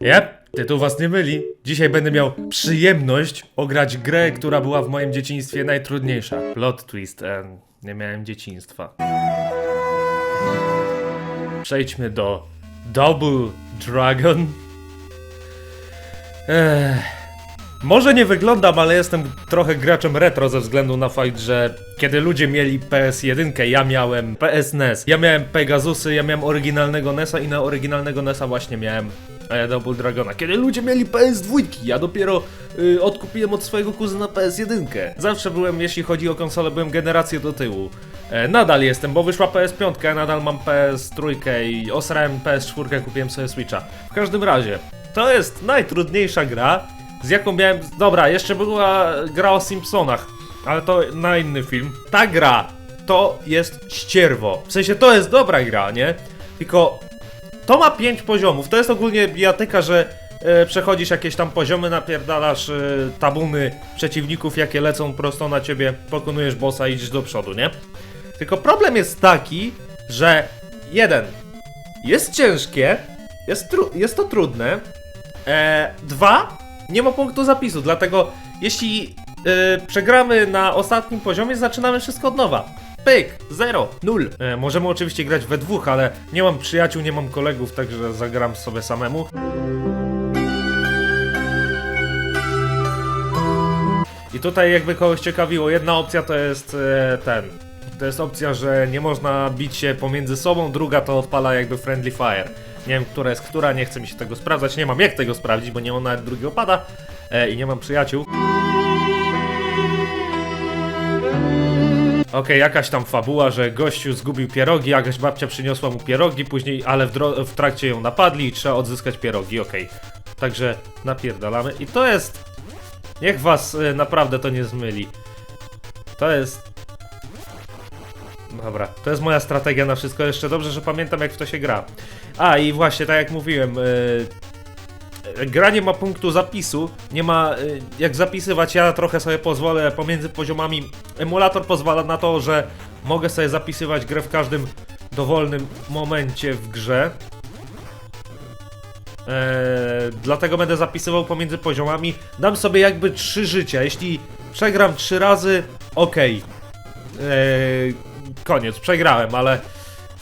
Jep, tytuł was nie myli. Dzisiaj będę miał przyjemność ograć grę, która była w moim dzieciństwie najtrudniejsza. Plot twist, nie miałem dzieciństwa. Przejdźmy do Double Dragon. Ech. Może nie wyglądam, ale jestem trochę graczem retro ze względu na fakt, że kiedy ludzie mieli PS1, ja miałem PS NES. Ja miałem Pegasusy, ja miałem oryginalnego NESa i na oryginalnego NESa właśnie miałem Double Dragona. Kiedy ludzie mieli PS2, ja dopiero y, odkupiłem od swojego kuzyna PS1. Zawsze byłem, jeśli chodzi o konsolę, byłem generację do tyłu. E, nadal jestem, bo wyszła PS5, ja nadal mam PS3 i osrałem PS4, kupiłem sobie Switcha. W każdym razie, to jest najtrudniejsza gra, z jaką miałem. Dobra, jeszcze była gra o Simpsonach, ale to na inny film. Ta gra to jest ścierwo. W sensie to jest dobra gra, nie? Tylko to ma 5 poziomów. To jest ogólnie bijatyka, że e, przechodzisz jakieś tam poziomy, napierdalasz e, tabuny przeciwników, jakie lecą prosto na ciebie, pokonujesz bossa i idziesz do przodu, nie? Tylko problem jest taki, że jeden jest ciężkie, jest, tru- jest to trudne. E, dwa, nie ma punktu zapisu, dlatego jeśli e, przegramy na ostatnim poziomie, zaczynamy wszystko od nowa. Pyk, zero, nul. E, możemy oczywiście grać we dwóch, ale nie mam przyjaciół, nie mam kolegów, także zagram sobie samemu. I tutaj jakby kogoś ciekawiło, jedna opcja to jest e, ten. To jest opcja, że nie można bić się pomiędzy sobą, druga to odpala jakby friendly fire. Nie wiem, która jest która, nie chcę mi się tego sprawdzać, nie mam jak tego sprawdzić, bo nie mam nawet drugiego pada e, i nie mam przyjaciół. Okej, jakaś tam fabuła, że gościu zgubił pierogi, jakaś babcia przyniosła mu pierogi, później, ale w, w trakcie ją napadli i trzeba odzyskać pierogi, okej. Także napierdalamy i to jest... Niech was e, naprawdę to nie zmyli. To jest... Dobra, to jest moja strategia na wszystko. Jeszcze dobrze, że pamiętam jak w to się gra. A i właśnie, tak jak mówiłem, yy, gra nie ma punktu zapisu, nie ma yy, jak zapisywać. Ja trochę sobie pozwolę pomiędzy poziomami. Emulator pozwala na to, że mogę sobie zapisywać grę w każdym dowolnym momencie w grze. Eee, dlatego będę zapisywał pomiędzy poziomami. Dam sobie jakby trzy życia. Jeśli przegram trzy razy, okej. Eee, koniec, przegrałem, ale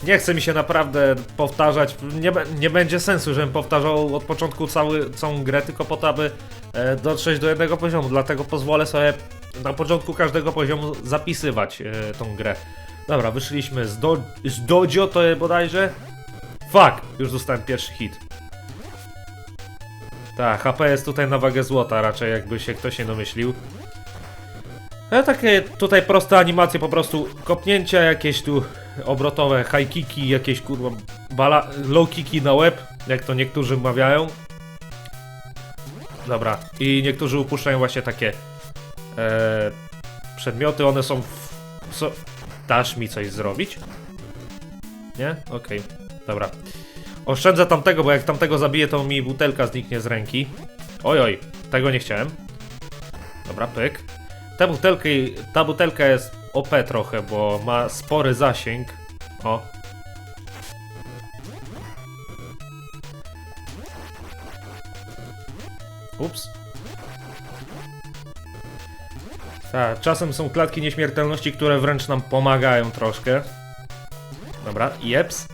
nie chce mi się naprawdę powtarzać. Nie, nie będzie sensu, żebym powtarzał od początku cały, całą grę, tylko po to, aby e, dotrzeć do jednego poziomu. Dlatego pozwolę sobie na początku każdego poziomu zapisywać e, tą grę. Dobra, wyszliśmy z, do, z Dojo, to jest bodajże. Fuck! Już dostałem pierwszy hit. Tak, HP jest tutaj na wagę złota, raczej jakby się ktoś nie domyślił. Ale takie tutaj proste animacje, po prostu kopnięcia, jakieś tu obrotowe high kicki, jakieś kurwa bala, low kicki na łeb, jak to niektórzy mawiają. Dobra, i niektórzy upuszczają właśnie takie e, przedmioty, one są w, Dasz mi coś zrobić? Nie? Okej, dobra. Oszczędzę tamtego, bo jak tamtego zabiję, to mi butelka zniknie z ręki. Oj, oj, tego nie chciałem. Dobra, pyk. Ta butelka, ta butelka jest OP trochę, bo ma spory zasięg. O. Ups. Tak, czasem są klatki nieśmiertelności, które wręcz nam pomagają troszkę. Dobra, jeps.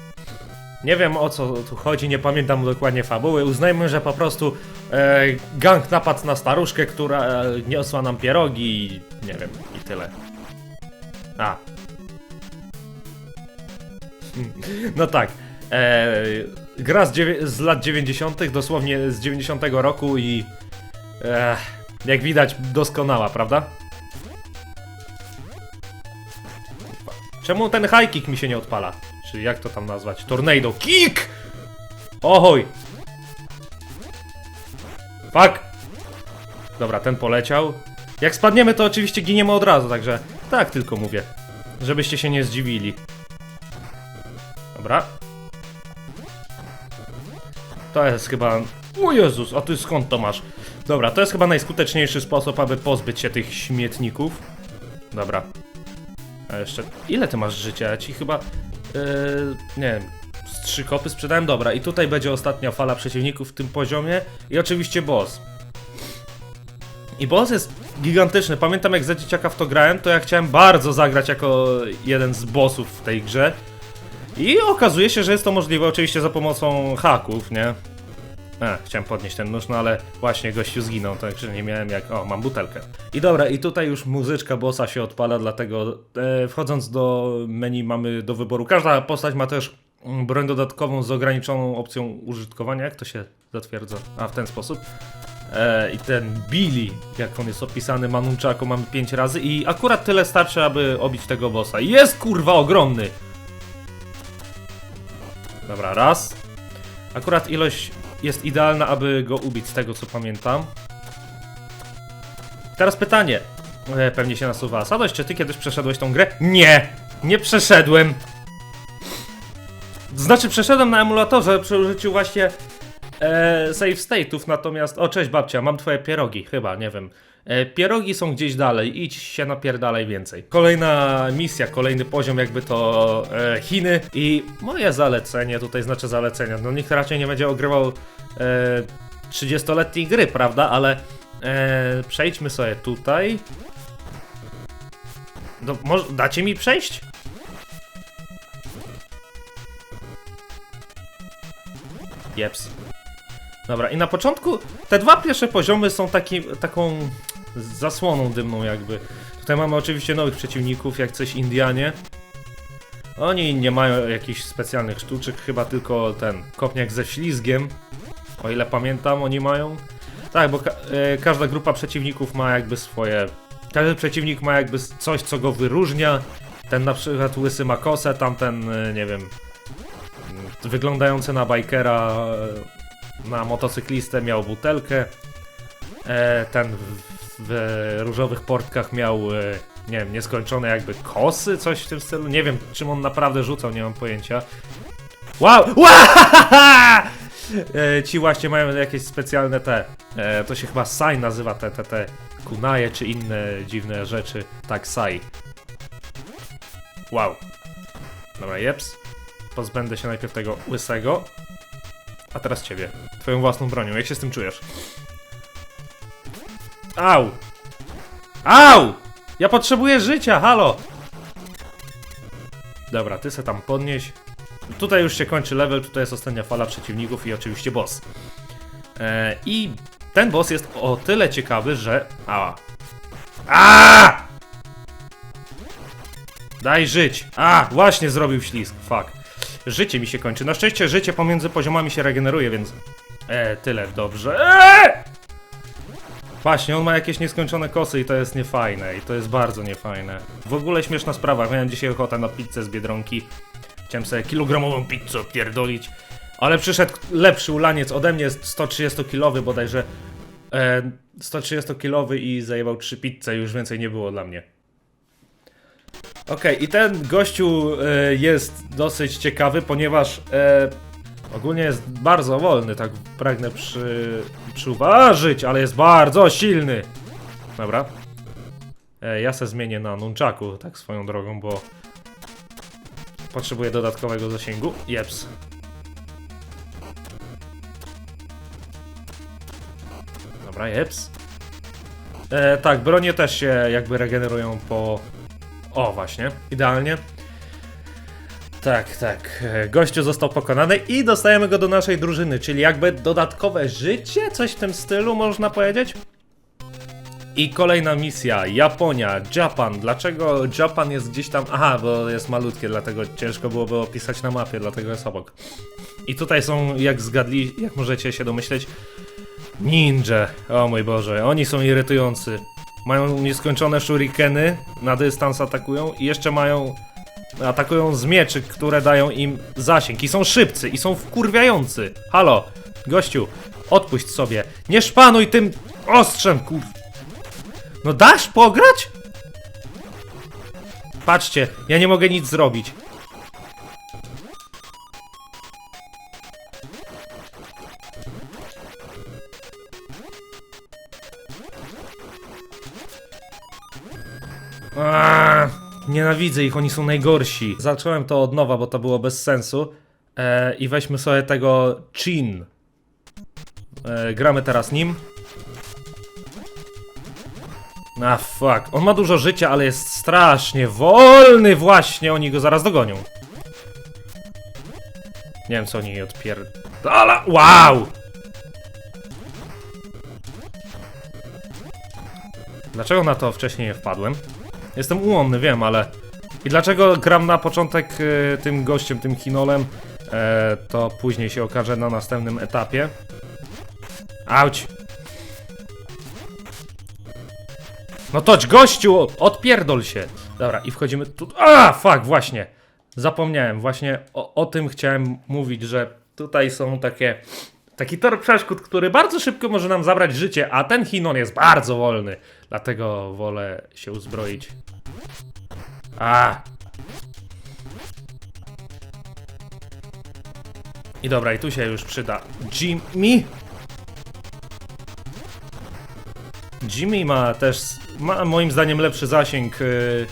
Nie wiem o co tu chodzi, nie pamiętam dokładnie fabuły. Uznajmy, że po prostu e, gang napadł na staruszkę, która e, niosła nam pierogi i nie wiem, i tyle. A. No tak. E, gra z, z lat 90., dosłownie z 90 roku i e, jak widać doskonała, prawda? Czemu ten high kick mi się nie odpala? Czy jak to tam nazwać? Tornado kick! Ohoj! Fuck! Dobra, ten poleciał. Jak spadniemy, to oczywiście giniemy od razu, także tak tylko mówię. Żebyście się nie zdziwili. Dobra. To jest chyba... O Jezus, a ty skąd to masz? Dobra, to jest chyba najskuteczniejszy sposób, aby pozbyć się tych śmietników. Dobra. A jeszcze... Ile ty masz życia? Ja ci chyba... Yy, nie wiem... trzy kopy sprzedałem. Dobra, i tutaj będzie ostatnia fala przeciwników w tym poziomie. I oczywiście boss. I boss jest gigantyczny. Pamiętam jak za dzieciaka w to grałem, to ja chciałem bardzo zagrać jako jeden z bossów w tej grze. I okazuje się, że jest to możliwe oczywiście za pomocą haków, nie? A, chciałem podnieść ten nóż, no ale właśnie gościu zginął, także nie miałem jak... O, mam butelkę. I dobra, i tutaj już muzyczka bossa się odpala, dlatego e, wchodząc do menu mamy do wyboru. Każda postać ma też mm, broń dodatkową z ograniczoną opcją użytkowania. Jak to się zatwierdza? A, w ten sposób. E, I ten Billy, jak on jest opisany, ma nunchaku, mamy 5 razy i akurat tyle starczy, aby obić tego bossa. Jest kurwa ogromny! Dobra, raz. Akurat ilość jest idealna, aby go ubić, z tego co pamiętam. Teraz pytanie. E, pewnie się nasuwa. Sadoś, czy ty kiedyś przeszedłeś tą grę? Nie! Nie przeszedłem! Znaczy, przeszedłem na emulatorze przy użyciu właśnie e, save state'ów, natomiast... O, cześć babcia, mam twoje pierogi, chyba, nie wiem. E, pierogi są gdzieś dalej, idź się napierdalaj więcej. Kolejna misja, kolejny poziom, jakby to e, Chiny i moje zalecenie, tutaj znaczy zalecenia, no nikt raczej nie będzie ogrywał e, 30-letniej gry, prawda, ale e, przejdźmy sobie tutaj. No, może, dacie mi przejść? Jeps. Dobra, i na początku te dwa pierwsze poziomy są taki, taką zasłoną dymną jakby. Tutaj mamy oczywiście nowych przeciwników, jak coś Indianie. Oni nie mają jakichś specjalnych sztuczek, chyba tylko ten kopniak ze ślizgiem. O ile pamiętam, oni mają. Tak, bo ka e, każda grupa przeciwników ma jakby swoje. Każdy przeciwnik ma jakby coś, co go wyróżnia. Ten na przykład łysy ma kosę, tamten, e, nie wiem, wyglądający na bajkera, e, na motocyklistę miał butelkę. E, ten w, różowych portkach miał, e, nie wiem, nieskończone jakby kosy, coś w tym stylu. Nie wiem, czym on naprawdę rzucał, nie mam pojęcia. Wow! E, ci właśnie mają jakieś specjalne te, to się chyba Sai nazywa, te, te, te kunaje czy inne dziwne rzeczy. Tak, Sai. Wow. Dobra, jeps. Pozbędę się najpierw tego łysego. A teraz ciebie. Twoją własną bronią. Jak się z tym czujesz? Au! Au! Ja potrzebuję życia, halo! Dobra, ty se tam podnieś. Tutaj już się kończy level, tutaj jest ostatnia fala przeciwników i oczywiście boss. E, I ten boss jest o tyle ciekawy, że... Ała. A! Daj żyć! A! Właśnie zrobił ślizg, fuck. Życie mi się kończy. Na szczęście życie pomiędzy poziomami się regeneruje, więc... E, tyle, dobrze. Eee! Właśnie, on ma jakieś nieskończone kosy i to jest niefajne, i to jest bardzo niefajne. W ogóle śmieszna sprawa, miałem dzisiaj ochotę na pizzę z Biedronki. Chciałem sobie kilogramową pizzę pierdolić, ale przyszedł lepszy ulaniec ode mnie, jest 130-kilowy bodajże. E, 130-kilowy i zajebał 3 pizze, już więcej nie było dla mnie. Okej, i ten gościu e, jest dosyć ciekawy, ponieważ e, ogólnie jest bardzo wolny, tak pragnę przy, przyuważyć, ale jest bardzo silny. Dobra. E, ja se zmienię na nunchaku, tak swoją drogą, bo potrzebuję dodatkowego zasięgu. Jeps. Dobra, jeps. E, tak, bronie też się jakby regenerują po... O, właśnie, idealnie. Tak, tak. E, Gościu został pokonany i dostajemy go do naszej drużyny, czyli jakby dodatkowe życie, coś w tym stylu można powiedzieć. I kolejna misja, Japonia, Japan. Dlaczego Japan jest gdzieś tam? Aha, bo jest malutkie, dlatego ciężko byłoby opisać na mapie, dlatego jest obok. I tutaj są, jak zgadli, jak możecie się domyśleć, ninja. O mój Boże, oni są irytujący. Mają nieskończone shurikeny, na dystans atakują i jeszcze mają Atakują z mieczy, które dają im zasięg. I są szybcy, i są wkurwiający. Halo, gościu, odpuść sobie. Nie szpanuj tym ostrzem, kur... No dasz pograć? Patrzcie, ja nie mogę nic zrobić. Nienawidzę ich, oni są najgorsi. Zacząłem to od nowa, bo to było bez sensu. E, I weźmy sobie tego Chin. E, gramy teraz nim. A fuck, on ma dużo życia, ale jest strasznie wolny właśnie, oni go zaraz dogonią. Nie wiem co oni odpierdala. Wow! Dlaczego na to wcześniej nie wpadłem? Jestem ułomny, wiem, ale... I dlaczego gram na początek y, tym gościem, tym Hinolem? E, to później się okaże na następnym etapie. Auć! No toć, gościu! Odpierdol się! Dobra, i wchodzimy tu... A, fuck, właśnie! Zapomniałem, właśnie o, o tym chciałem mówić, że tutaj są takie... Taki tor przeszkód, który bardzo szybko może nam zabrać życie, a ten Hinon jest bardzo wolny. Dlatego wolę się uzbroić. A! I dobra, i tu się już przyda Jimmy. Jimmy ma też, ma moim zdaniem lepszy zasięg yy,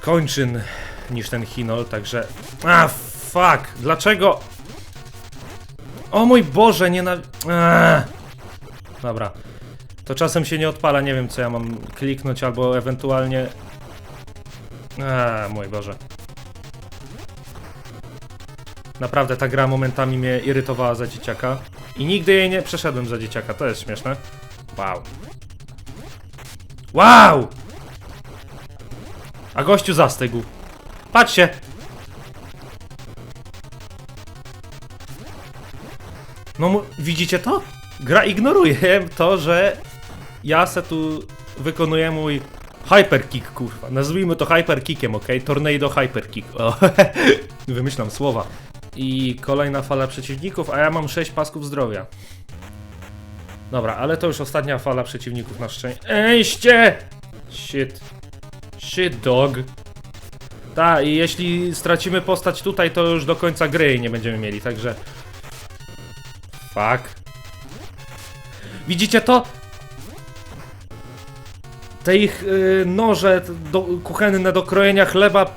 kończyn niż ten Hinol, także... A, fuck! Dlaczego? O mój Boże, nie na... Eee. Dobra. To czasem się nie odpala, nie wiem co ja mam kliknąć albo ewentualnie... Eee, mój Boże. Naprawdę ta gra momentami mnie irytowała za dzieciaka. I nigdy jej nie przeszedłem za dzieciaka, to jest śmieszne. Wow. Wow! A gościu zastygł. Patrzcie! No widzicie to? Gra ignoruje to, że ja se tu wykonuję mój hyperkick, kurwa. Nazwijmy to hyperkickiem, ok? Tornado hyperkick. O, wymyślam słowa. I kolejna fala przeciwników, a ja mam 6 pasków zdrowia. Dobra, ale to już ostatnia fala przeciwników na szczęście. Shit. Shit, dog. Ta, i jeśli stracimy postać tutaj, to już do końca gry nie będziemy mieli, także... Fuck. Widzicie to? Te ich y, noże do, kuchenne do krojenia chleba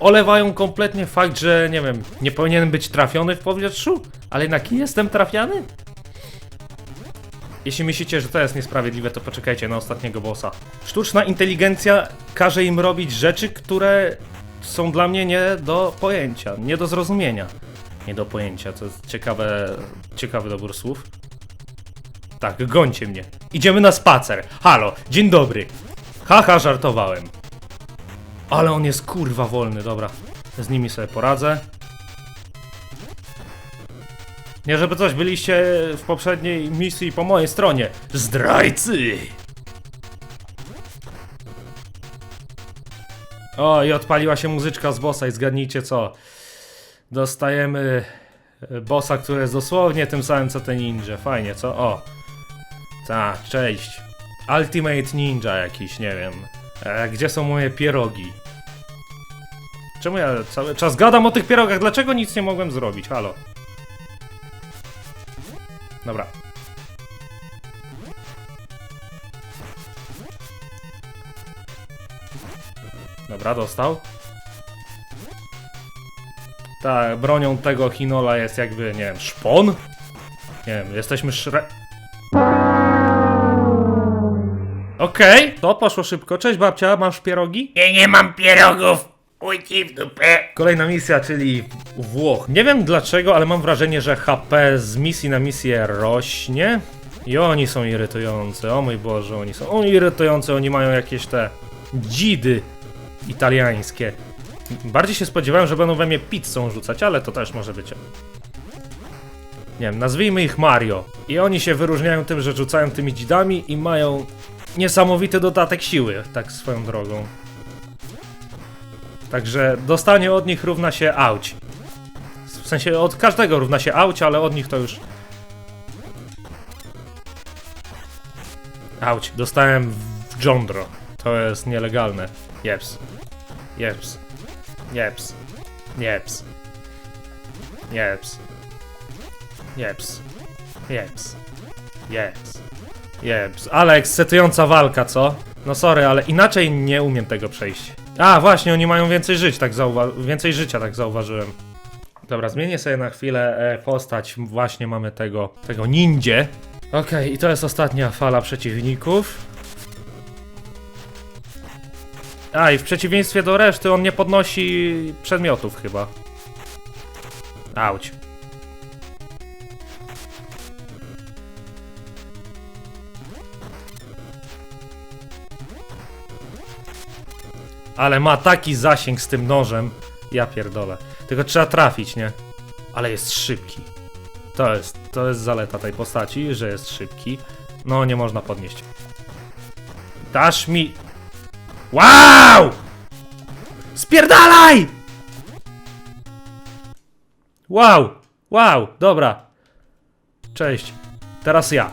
olewają kompletnie fakt, że nie wiem, nie powinienem być trafiony w powietrzu, ale jednak jestem trafiany? Jeśli myślicie, że to jest niesprawiedliwe, to poczekajcie na ostatniego bossa. Sztuczna inteligencja każe im robić rzeczy, które są dla mnie nie do pojęcia, nie do zrozumienia. Nie do pojęcia, to jest ciekawe, ciekawy dobór słów. Tak, gońcie mnie. Idziemy na spacer. Halo, dzień dobry. Haha, żartowałem. Ale on jest kurwa wolny, dobra. Z nimi sobie poradzę. Nie żeby coś, byliście w poprzedniej misji po mojej stronie. Zdrajcy! O, i odpaliła się muzyczka z bossa i zgadnijcie co. Dostajemy e, bossa, który jest dosłownie tym samym co ten ninja. Fajnie, co? O. Tak, cześć. Ultimate Ninja jakiś, nie wiem. E, gdzie są moje pierogi? Czemu ja cały czas gadam o tych pierogach? Dlaczego nic nie mogłem zrobić? Halo. Dobra. Dobra, dostał. Tak, bronią tego Hinola jest jakby, nie wiem, szpon? Nie wiem, jesteśmy szre... Okej, to poszło szybko. Cześć babcia, masz pierogi? Ja nie mam pierogów! Uj ci w dupę! Kolejna misja, czyli Włoch. Nie wiem dlaczego, ale mam wrażenie, że HP z misji na misję rośnie. I oni są irytujący. O mój Boże, oni są oni irytujący. Oni mają jakieś te dzidy italiańskie. Bardziej się spodziewałem, że będą we mnie pizzą rzucać, ale to też może być. Nie wiem, nazwijmy ich Mario. I oni się wyróżniają tym, że rzucają tymi dzidami i mają niesamowity dodatek siły, tak swoją drogą. Także dostanie od nich równa się auć. W sensie od każdego równa się auć, ale od nich to już. Auć, dostałem w jądro. To jest nielegalne. Jeps. Jeps. Jeps. Jeps. Jeps. Jeps. Jeps. Jeps. Jeps. Ale ekscytująca walka, co? No sorry, ale inaczej nie umiem tego przejść. A, właśnie, oni mają więcej żyć, tak zauwa- więcej życia, tak zauważyłem. Dobra, zmienię sobie na chwilę e, postać. Właśnie mamy tego, tego nindzie. Okej, i to jest ostatnia fala przeciwników. A, i w przeciwieństwie do reszty on nie podnosi przedmiotów chyba. Auć. Ale ma taki zasięg z tym nożem. Ja pierdolę. Tylko trzeba trafić, nie? Ale jest szybki. To jest, to jest zaleta tej postaci, że jest szybki. No, nie można podnieść. Dasz mi... Wow! Spierdalaj! Wow! Wow! Dobra. Cześć. Teraz ja.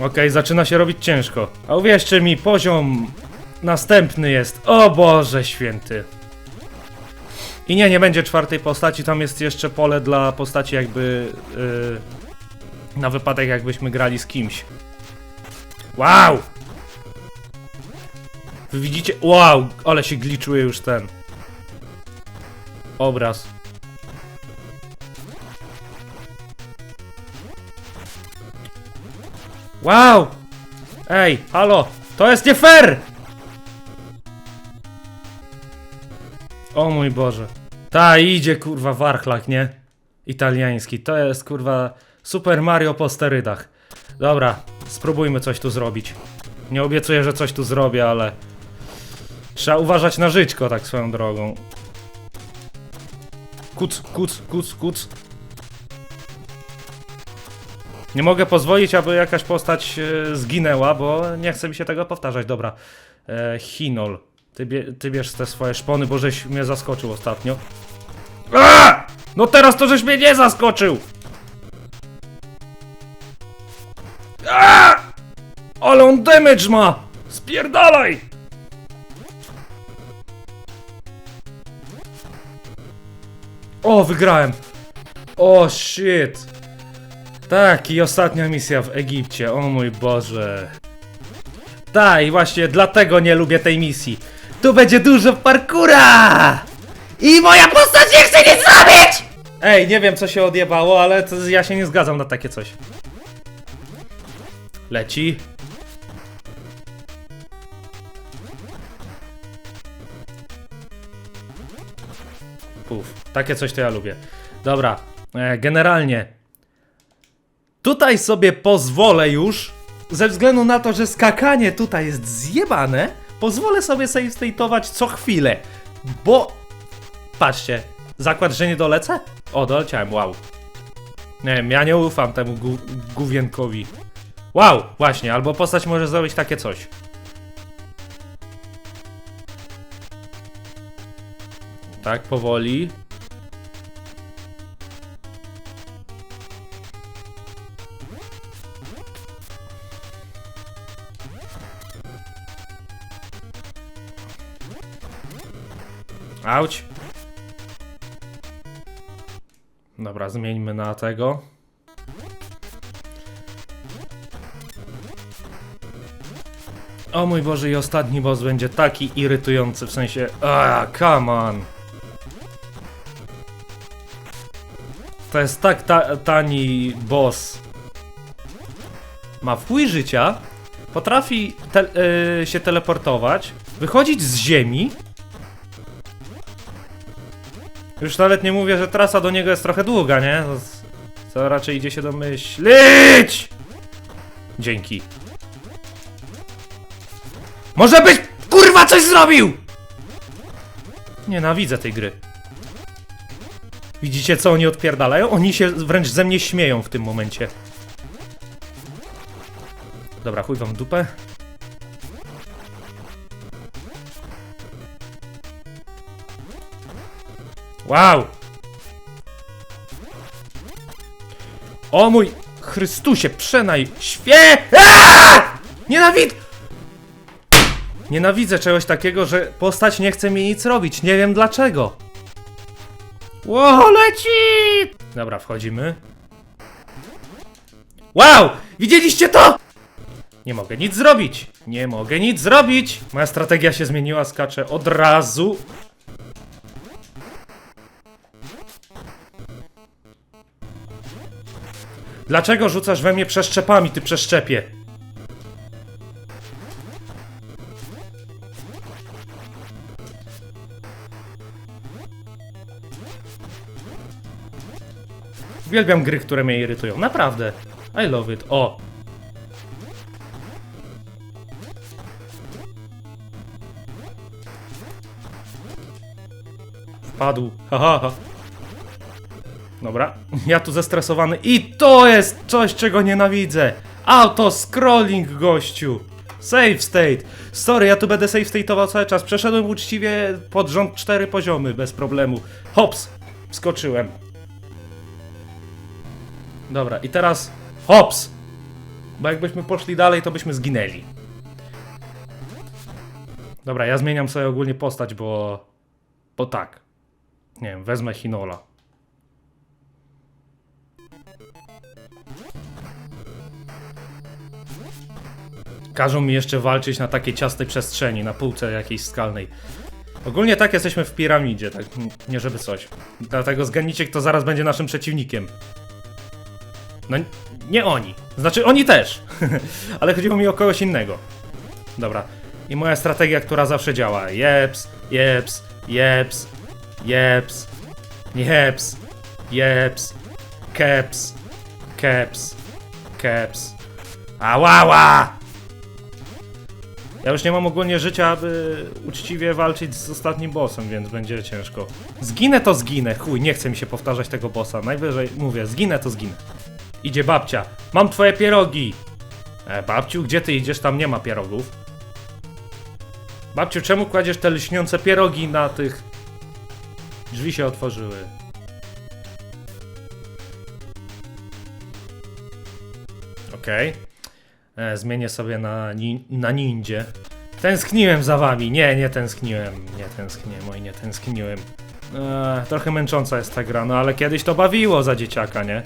Okej, zaczyna się robić ciężko. A uwierzcie mi, poziom następny jest. O Boże święty. I nie, nie będzie czwartej postaci, tam jest jeszcze pole dla postaci jakby... Yy, na wypadek jakbyśmy grali z kimś. Wow! Wy widzicie? Wow! Ale się gliczuje już ten. Obraz. Wow! Ej, halo! To jest nie fair! O mój Boże. Ta idzie kurwa warchlak, nie? Italiański. To jest kurwa Super Mario po sterydach. Dobra, spróbujmy coś tu zrobić. Nie obiecuję, że coś tu zrobię, ale... Trzeba uważać na żyćko, tak swoją drogą. Kuc, kuc, kuc, kuc. Nie mogę pozwolić, aby jakaś postać e, zginęła, bo nie chce mi się tego powtarzać. Dobra. E, Hinol. Ty, bie, ty bierz te swoje szpony, bo żeś mnie zaskoczył ostatnio. A! No teraz to żeś mnie nie zaskoczył! A! Ale on damage ma! Spierdalaj! O, wygrałem! O, shit! Tak, i ostatnia misja w Egipcie, o mój Boże. Tak, i właśnie dlatego nie lubię tej misji. Tu będzie dużo parkura! I moja postać nie chce nic zrobić! Ej, nie wiem co się odjebało, ale to ja się nie zgadzam na takie coś. Leci. Puf, takie coś to ja lubię. Dobra, e, generalnie. Tutaj sobie pozwolę już, ze względu na to, że skakanie tutaj jest zjebane, pozwolę sobie save co chwilę, bo Patrzcie, zakład, że nie dolecę? O, doleciałem, wow. Nie wiem, ja nie ufam temu gu gówienkowi. Wow, właśnie, albo postać może zrobić takie coś. Tak, powoli. Dobra, zmieńmy na tego. O mój Boże, i ostatni boss będzie taki irytujący, w sensie... Ah, come on! To jest tak ta tani boss. Ma w chuj życia, potrafi te y, się teleportować, wychodzić z ziemi. Już nawet nie mówię, że trasa do niego jest trochę długa, nie? Co raczej idzie się domyślić! Dzięki. Może być kurwa coś zrobił! Nienawidzę tej gry. Widzicie co oni odpierdalają? Oni się wręcz ze mnie śmieją w tym momencie. Dobra, chuj wam dupę. Wow! O mój Chrystusie, przenaj świe... Nienawid... Nienawidzę czegoś takiego, że postać nie chce mi nic robić. Nie wiem dlaczego. Ło, leci! Dobra, wchodzimy. Wow! Widzieliście to? Nie mogę nic zrobić! Nie mogę nic zrobić! Moja strategia się zmieniła, skaczę od razu. Dlaczego rzucasz we mnie przeszczepami, ty przeszczepie? Uwielbiam gry, które mnie irytują. Naprawdę. I love it. O! Wpadł. Haha. Ha. Dobra. Ja tu zestresowany. I to jest coś, czego nienawidzę. Auto scrolling, gościu. Save state. Sorry, ja tu będę save state'ował cały czas. Przeszedłem uczciwie pod rząd cztery poziomy bez problemu. Hops. Wskoczyłem. Dobra, i teraz hops! Bo jakbyśmy poszli dalej, to byśmy zginęli. Dobra, ja zmieniam sobie ogólnie postać, bo... Bo tak. Nie wiem, wezmę Hinola. Każą mi jeszcze walczyć na takiej ciasnej przestrzeni, na półce jakiejś skalnej. Ogólnie tak jesteśmy w piramidzie, tak nie żeby coś. Dlatego zgadnijcie, kto zaraz będzie naszym przeciwnikiem. No nie oni. Znaczy oni też. Ale chodziło mi o kogoś innego. Dobra. I moja strategia, która zawsze działa. Jeps, jeps, jeps, jeps, jeps, jeps, keps, keps, keps. Ałała! Ja już nie mam ogólnie życia, aby uczciwie walczyć z ostatnim bossem, więc będzie ciężko. Zginę to zginę, chuj, nie chce mi się powtarzać tego bossa. Najwyżej mówię, zginę to zginę. Idzie babcia. Mam twoje pierogi. E, babciu, gdzie ty idziesz? Tam nie ma pierogów. Babciu, czemu kładziesz te lśniące pierogi na tych... Drzwi się otworzyły. Okej. E, Zmienię sobie na, na nindzie. Tęskniłem za wami. Nie, nie tęskniłem. Nie tęskniłem, oj nie tęskniłem. E, trochę męcząca jest ta gra, no ale kiedyś to bawiło za dzieciaka, nie?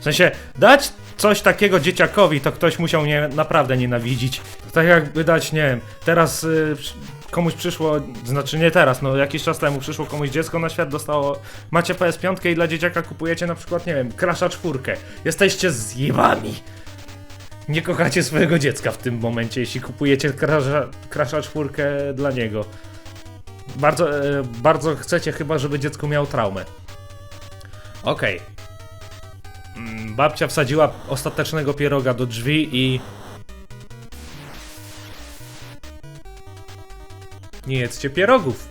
W sensie, dać coś takiego dzieciakowi, to ktoś musiał mnie naprawdę nienawidzić. Tak jakby dać, nie wiem, teraz y, komuś przyszło, znaczy nie teraz, no jakiś czas temu przyszło komuś dziecko na świat, dostało, macie PS5 i dla dzieciaka kupujecie na przykład, nie wiem, Crasha czwórkę. Jesteście zjebami. Nie kochacie swojego dziecka w tym momencie, jeśli kupujecie Crasha, dla niego. Bardzo, e, bardzo chcecie chyba, żeby dziecko miało traumę. Okej. Mm, Babcia wsadziła ostatecznego pieroga do drzwi i. Nie jedzcie pierogów.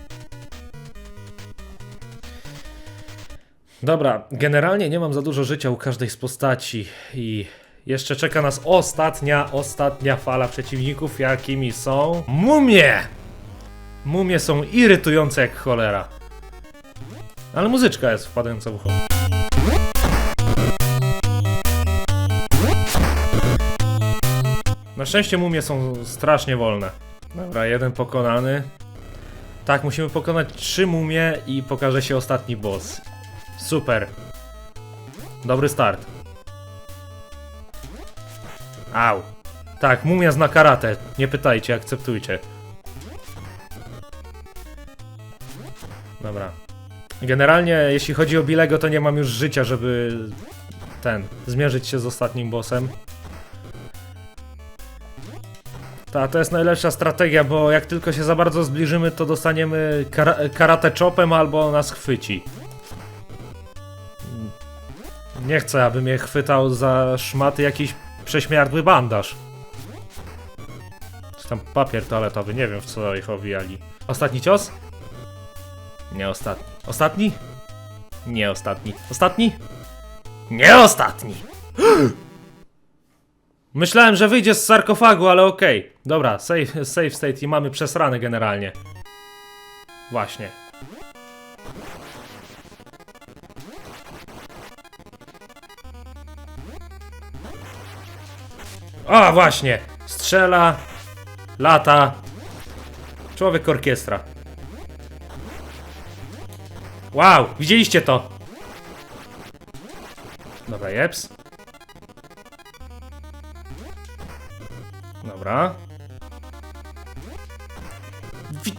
Dobra, generalnie nie mam za dużo życia u każdej z postaci i jeszcze czeka nas ostatnia, ostatnia fala przeciwników, jakimi są mumie! Mumie są irytujące jak cholera. Ale muzyczka jest wpadająca w ucho. Na szczęście mumie są strasznie wolne. Dobra, jeden pokonany. Tak, musimy pokonać trzy mumie i pokaże się ostatni boss. Super. Dobry start. Au. Tak, mumia zna karate. Nie pytajcie, akceptujcie. Dobra. Generalnie, jeśli chodzi o Bilego, to nie mam już życia, żeby ten, zmierzyć się z ostatnim bossem. Ta, to jest najlepsza strategia, bo jak tylko się za bardzo zbliżymy, to dostaniemy kara karate chopem albo nas chwyci. Nie chcę, aby mnie chwytał za szmaty jakiś prześmierdły bandaż. Czy tam papier toaletowy, nie wiem w co ich owijali. Ostatni cios? Nie ostatni. Ostatni? Nie ostatni. Ostatni? Nie ostatni! Myślałem, że wyjdzie z sarkofagu, ale okej. Dobra, save, save state i mamy przesrane generalnie. Właśnie. A, właśnie! Strzela, lata. Człowiek orkiestra. Wow, widzieliście to? Dobra, jeps. Dobra. Wi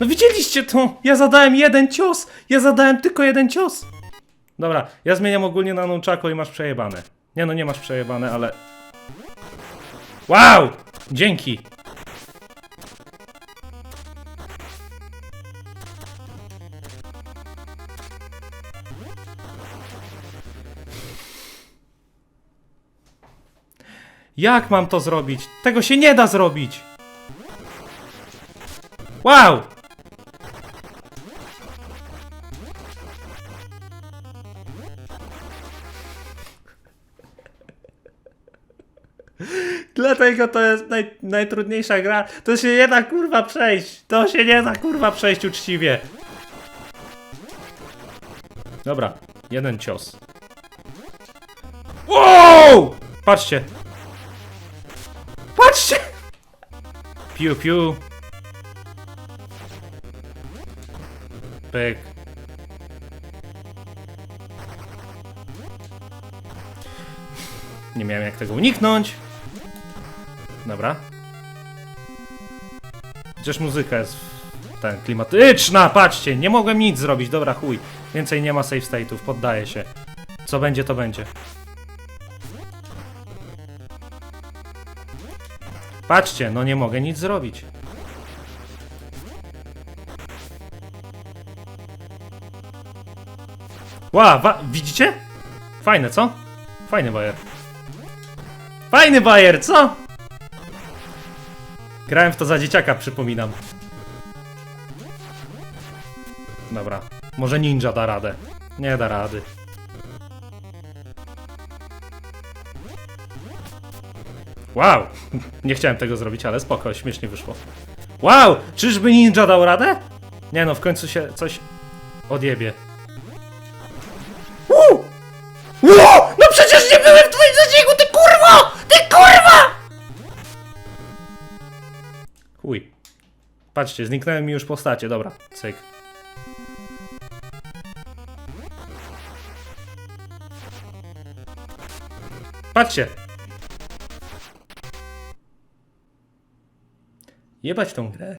no widzieliście to! Ja zadałem jeden cios! Ja zadałem tylko jeden cios! Dobra, ja zmieniam ogólnie na nunchaku i masz przejebane. Nie no, nie masz przejebane, ale... Wow! Dzięki! Jak mam to zrobić? Tego się nie da zrobić! Wow! Dlatego to jest naj, najtrudniejsza gra. To się nie da kurwa przejść. To się nie da kurwa przejść uczciwie. Dobra, jeden cios. Wow! Patrzcie. Patrzcie! Piu, piu. Pyk. Nie miałem jak tego uniknąć. Dobra. Chociaż muzyka jest ten klimatyczna, patrzcie, nie mogłem nic zrobić, dobra chuj. Więcej nie ma save state'ów, poddaję się. Co będzie, to będzie. Patrzcie, no nie mogę nic zrobić. Ła, wa- widzicie? Fajne, co? Fajny bajer. Fajny bajer, co? Grałem w to za dzieciaka, przypominam. Dobra. Może ninja da radę. Nie da rady. Wow! Nie chciałem tego zrobić, ale spoko, śmiesznie wyszło. Wow! Czyżby ninja dał radę? Nie no, w końcu się coś odjebie. Patrzcie, zniknęły mi już postacie, dobra, cyk. Patrzcie! Jebać tą grę.